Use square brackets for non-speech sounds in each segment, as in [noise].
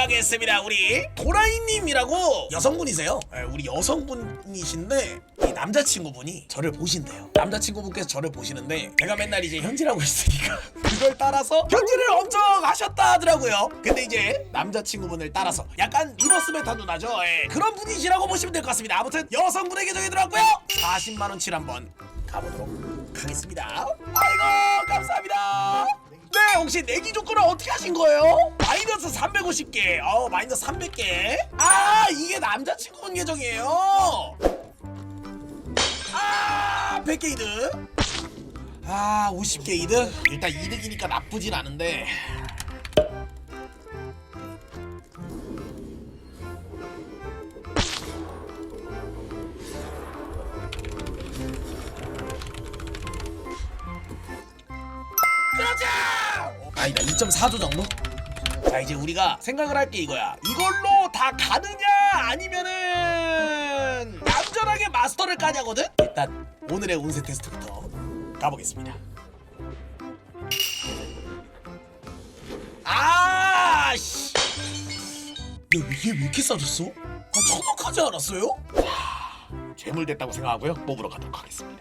가겠습니다. 우리 도라이님이라고 여성분이세요. 예, 우리 여성분이신데 이 남자친구분이 저를 보신대요. 남자친구분께서 저를 보시는데 제가 맨날 이제 현질하고 있으니까 [laughs] 그걸 따라서 현질을 엄청 하셨다 하더라고요. 근데 이제 남자친구분을 따라서 약간 리버스 메타 누나죠. 예, 그런 분이시라고 보시면 될 것 같습니다. 아무튼 여성분에게 정해 들어왔고요. 40만 원치 한번 가보도록 하겠습니다. 아이고 감사합니다. 네 혹시 내기 조건을 어떻게 하신 거예요? 마이너스 350개. 어 마이너스 300개. 아 이게 남자친구분 계정이에요. 아 100개 이득. 아 50개 이득. 일단 이득이니까 나쁘진 않은데 아니다 2.4조 정도? 자 이제 우리가 생각을 할 게 이거야 이걸로 다 가느냐 아니면은 얌전하게 마스터를 까냐거든? 일단 오늘의 운세 테스트부터 가보겠습니다 아 씨 야 이게 왜 이렇게 싸졌어? 아 천억하지 않았어요? 자 재물됐다고 생각하고요 뽑으러 가도록 하겠습니다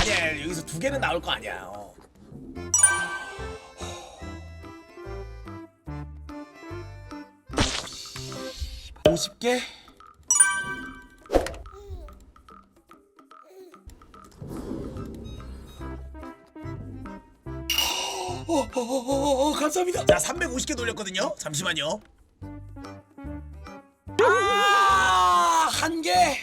아니야 여기서 두 개는 나올 거 아니야. 어. 오십 개. 어, 어, 어, 어, 어, 감사합니다. 자, 350개 돌렸거든요. 잠시만요. 아, 한 개.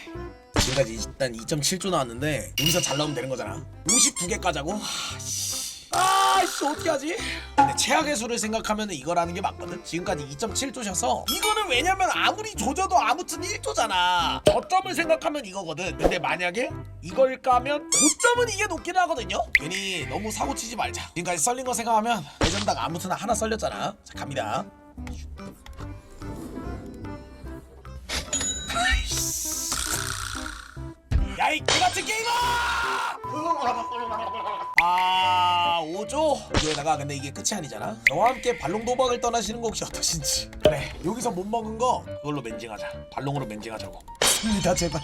지금까지 일단 2.7조 나왔는데 여기서 잘 나오면 되는 거잖아. 52개 까자고? 아씨. 아씨 어떻게 하지? 근데 최악의 수를 생각하면 이거라는 게 맞거든. 지금까지 2.7조셔서 이거는 왜냐면 아무리 조져도 아무튼 1조잖아. 저점을 생각하면 이거거든. 근데 만약에 이걸 까면 고점은 이게 높긴 하거든요? 괜히 너무 사고치지 말자. 지금까지 썰린 거 생각하면 예전당 아무튼 하나 썰렸잖아. 자 갑니다. 야이 개같은 게임아! 아 5조? 이거에다가 근데 이게 끝이 아니잖아? 저와 함께 발롱 도박을 떠나시는 거 혹시 어떠신지. 그래 여기서 못 먹은 거 그걸로 멘징하자. 발롱으로 멘징하자고. 습니다 [laughs] 제발.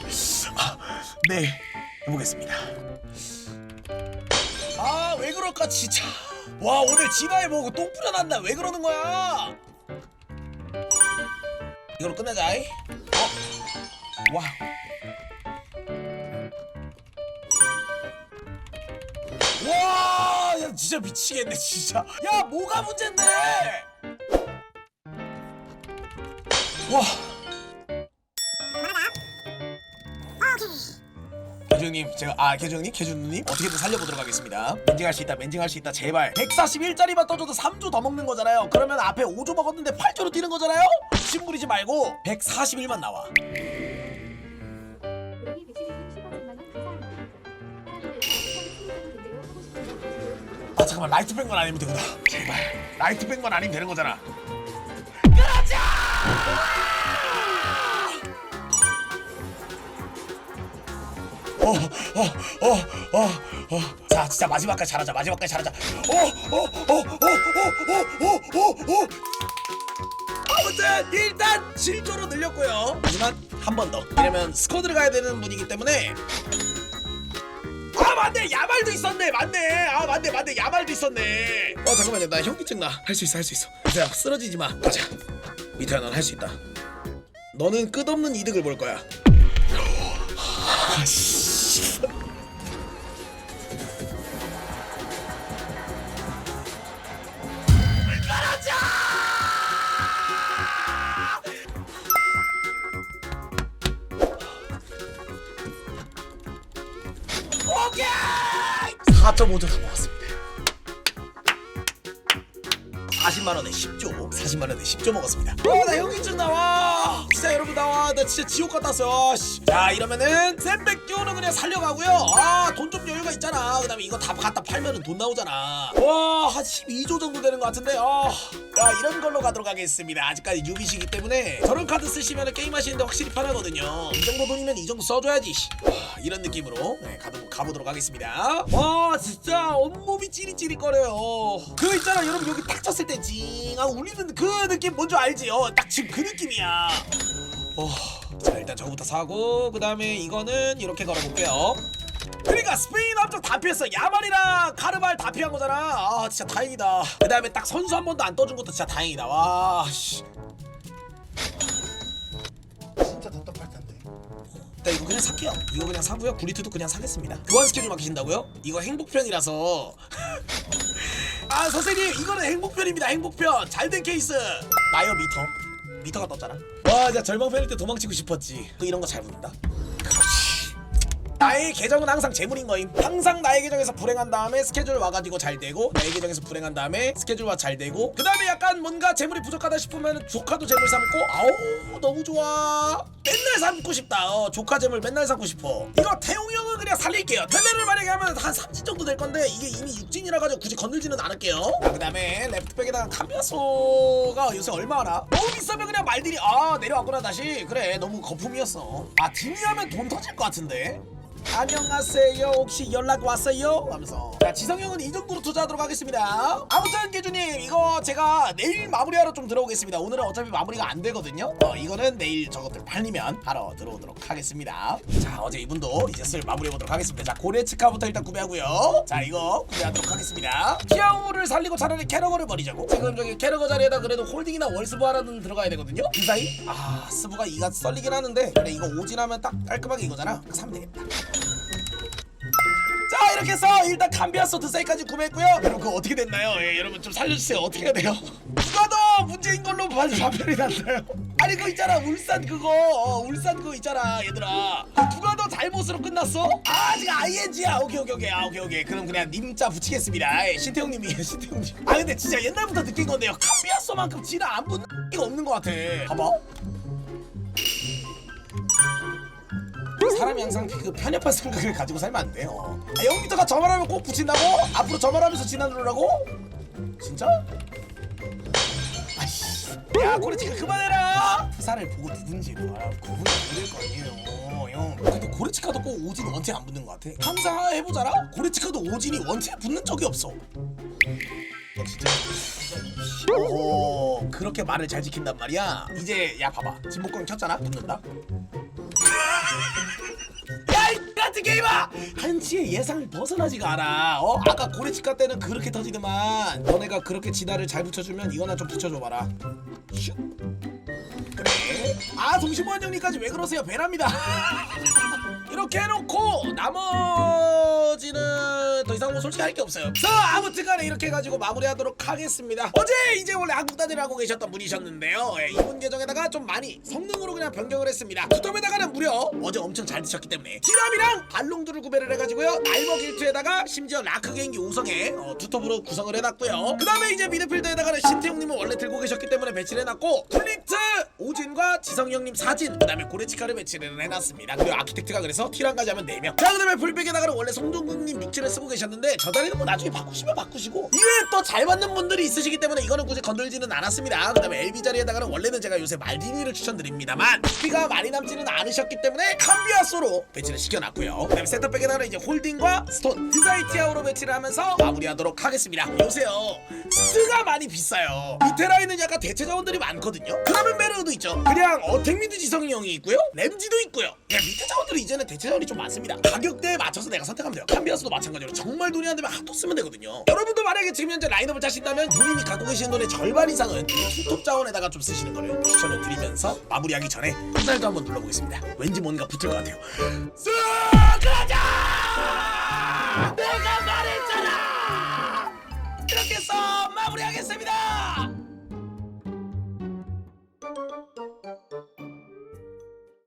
아, 네 해보겠습니다. 아 왜 그럴까 진짜. 와 오늘 진화에 뭐고 똥 뿌려놨나? 왜 그러는 거야? 이걸로 끝내자 이. 어? 와 와, 진짜 미치겠네, 진짜. 야, 뭐가 문제인데? 와. 개중님, 제가 아 개중님, 개중님 어떻게든 살려보도록 하겠습니다. 멘징할 수 있다, 멘징할 수 있다, 제발. 141짜리만 떠줘도 3조 더 먹는 거잖아요. 그러면 앞에 5조 먹었는데 8조로 뛰는 거잖아요. 심부리지 말고 141만 나와. 아 잠깐만 라이트 뺀 건 아니면 되구나 제발 라이트 뺀 건 아니면 되는 거잖아 그러자 어어어어어자 진짜 마지막까지 잘하자 마지막까지 잘하자 어어어어어어어어어 아무튼 일단 7조로 늘렸고요 하지만 한 번더 이러면 스쿼드를 가야 되는 분이기 때문에 아 맞네 야말도 있었네. 맞네. 아 맞네 맞네. 야말도 있었네. 어 잠깐만요. 나 현기증 나 할 수 있어 할 수 있어. 이제야 쓰러지지 마. 가자. 미태야 넌 할 수 있다. 너는 끝없는 이득을 볼 거야. 아씨 아토모드 갖고 왔습니다. 40만 원에 10조 40만 원에 10조 먹었습니다. 어나 현기증 나와. 진짜 여러분 나와. 나 진짜 지옥 갔다 왔어 씨. 자 이러면은 샌백 끼오는 그냥 살려가고요. 아 돈 좀 여유가 있잖아. 그 다음에 이거 다 갖다 팔면은 돈 나오잖아. 와한 12조 정도 되는 것 같은데? 아. 자 이런 걸로 가도록 하겠습니다. 아직까지 뉴비시기 때문에 저런 카드 쓰시면 게임 하시는데 확실히 편하거든요. 이 정도 돈이면 이 정도 써줘야지 씨. 하, 이런 느낌으로 네, 가도, 가보도록 하겠습니다. 와 진짜 온몸이 찌릿찌릿거려요. 그거 있잖아. 여러분 여기 딱 쳤을 때 징하고 울리는 그 느낌 뭔지 알지요? 딱 지금 그 느낌이야. 어, 자 일단 저거부터 사고 그 다음에 이거는 이렇게 걸어볼게요. 그러니까 스페인 함정 다 피했어. 야말이랑 카르발 다 피한 거잖아. 아 진짜 다행이다. 그 다음에 딱 선수 한 번도 안 떠준 것도 진짜 다행이다. 와 씨. 진짜 답답할 텐데. 일단 이거 그냥 살게요. 이거 그냥 사고요. 구리트도 그냥 사겠습니다. 교환 스케줄 맡기신다고요? 이거 행복편이라서 [laughs] 아 선생님 이거는 행복편입니다. 행복편. 잘된 케이스. 나요 미터. 미터가 떴잖아. 와 진짜 절망편일 때 도망치고 싶었지. 또 이런 거잘 그렇지. 나의 계정은 항상 재물인 거임. 항상 나의 계정에서 불행한 다음에 스케줄 와가지고 잘 되고 나의 계정에서 불행한 다음에 스케줄 와 잘 되고 그 다음에 약간 뭔가 재물이 부족하다 싶으면 조카도 재물 삼고 아우 너무 좋아 맨날 삼고 싶다. 어, 조카 재물 맨날 삼고 싶어. 이거 태용 형은 그냥 살릴게요. 텔레를 만약에 하면 한 3진 정도 될 건데 이게 이미 6진이라 가지고 굳이 건들지는 않을게요. 그 다음에 레프트백에다가 카미아소가 요새 얼마 하나? 너무 비싸면 그냥 말들이 아 내려왔구나 다시. 그래 너무 거품이었어. 아 디미하면 돈 터질 것 같은데 안녕하세요. 혹시 연락 왔어요? 하면서. 자 지성형은 이 정도로 투자하도록 하겠습니다. 아무튼 개주님 이거 제가 내일 마무리하러 좀 들어오겠습니다. 오늘은 어차피 마무리가 안 되거든요. 어 이거는 내일 저것들 팔리면 하러 들어오도록 하겠습니다. 자 어제 이분도 이제 슬 마무리해보도록 하겠습니다. 자 고레츠카부터 일단 구매하고요. 자 이거 구매하도록 하겠습니다. 티아오를 살리고 차라리 캐러거를 버리자고. 지금 저기 캐러거 자리에다 그래도 홀딩이나 월스부 하나는 들어가야 되거든요. 그 사이? 아 스부가 이가 썰리긴 하는데. 그래 이거 오진하면 딱 깔끔하게 이거잖아. 사면 되겠다. 자 이렇게 해서 일단 감비아소 드사이까지 구매했고요. 여러분 그거 어떻게 됐나요? 예, 여러분 좀 살려주세요. 어떻게 해야 돼요? 누가 더 문제인 걸로 반- 판별이 났나요? 아니 그거 있잖아. 울산 그거. 어, 울산 그거 있잖아 얘들아. 그 누가 더 잘못으로 끝났어? 아 지금 ING야. 오케이 오케이 오케이. 아 오케이 오케이. 그럼 그냥 님자 붙이겠습니다. 예, 신태용님이에요 [laughs] 신태용님. 아 근데 진짜 옛날부터 느낀 건데요. 감비아소만큼 진화 안 붙는 이가 없는 것 같아. 봐봐 사람이 항상 그 편협한 생각을 가지고 살면 안 돼요. 아, 0m가 저 말 하면 꼭 붙인다고? 앞으로 저 말 하면서 지나누라고? 진짜? 아이씨. 야, 고래치가 그만해라! 프사를 보고 누군지 아, 구분이 안될 거 아니에요, 형. 근데 고래치카도 꼭 오진 원체 안 붙는 것 같아. 항상 해보잖아? 고래치카도 오진이 원체 붙는 적이 없어. 너 진짜. 오, 그렇게 말을 잘 지킨단 말이야. 이제 야 봐봐, 진목광 켰잖아, 붙는다. 야이 같은 게임아! 한치의 예상을 벗어나지가 않아. 어? 아까 고래치카 때는 그렇게 터지더만. 너네가 그렇게 진화를 잘 붙여주면 이거나 좀 붙여줘봐라. 슉. 그래. 아 동심원 형님까지 왜 그러세요? 배랍니다. [laughs] 이렇게 해놓고 나머지는 더 이상 뭐 솔직히 할 게 없어요. 자 아무튼간에 이렇게 해가지고 마무리하도록 하겠습니다. 어제 이제 원래 한국단을 하고 계셨던 분이셨는데요. 예, 이분 계정에다가 좀 많이 성능으로 그냥 변경을 했습니다. 투톱에다가는 무려 어제 엄청 잘 드셨기 때문에 지람이랑 발롱두를 구매를 해가지고요. 날머 길트에다가 심지어 라크 개인기 5성에 어, 투톱으로 구성을 해놨고요. 그 다음에 이제 미드필더에다가는 신태용님은 원래 들고 계셨기 때문에 배치를 해놨고 플리트 오진과 지성 형님 사진 그 다음에 고레치카를 배치를 해놨습니다. 그리고 아키텍트가 그래서 티랑까지 하면 4명. 자, 그 다음에 풀백에다가는 원래 송종국님 육지를 쓰고 계셨 는데 저 다리는 뭐 나중에 바꾸시면 바꾸시고 이외에 또 잘 맞는 분들이 있으시기 때문에 이거는 굳이 건들지는 않았습니다. 그 다음에 LB 자리에다가는 원래는 제가 요새 말디니를 추천드립니다만 피가 많이 남지는 않으셨기 때문에 캄비아 소로 배치를 시켜놨고요. 그 다음에 세터백에다가는 이제 홀딩과 스톤 디자이티아우로 배치를 하면서 마무리하도록 하겠습니다. 요새요 스가 많이 비싸요. 라인은 약간 대체 자원들이 많거든요. 그 다음에 메르도 있죠. 그냥 어택미드 지성이 형이 있고요. 램지도 있고요. 야 밑에 자원들이 이제는 대체 자원이 좀 많습니다. 가격대에 맞춰서 내가 선택하면 돼요. 캄비아스도 마찬가지로 정말 돈이 안 되면 하도 쓰면 되거든요. 여러분도 만약에 지금 현재 라인업을 짜신다면 본인이 갖고 계시는 돈의 절반 이상은 투톱 자원에다가 좀 쓰시는 거를 추천을 드리면서 마무리하기 전에 후달도 한번 눌러보겠습니다. 왠지 뭔가 붙을 것 같아요. 쓱 가자! 내가 말했잖아! 이렇게 해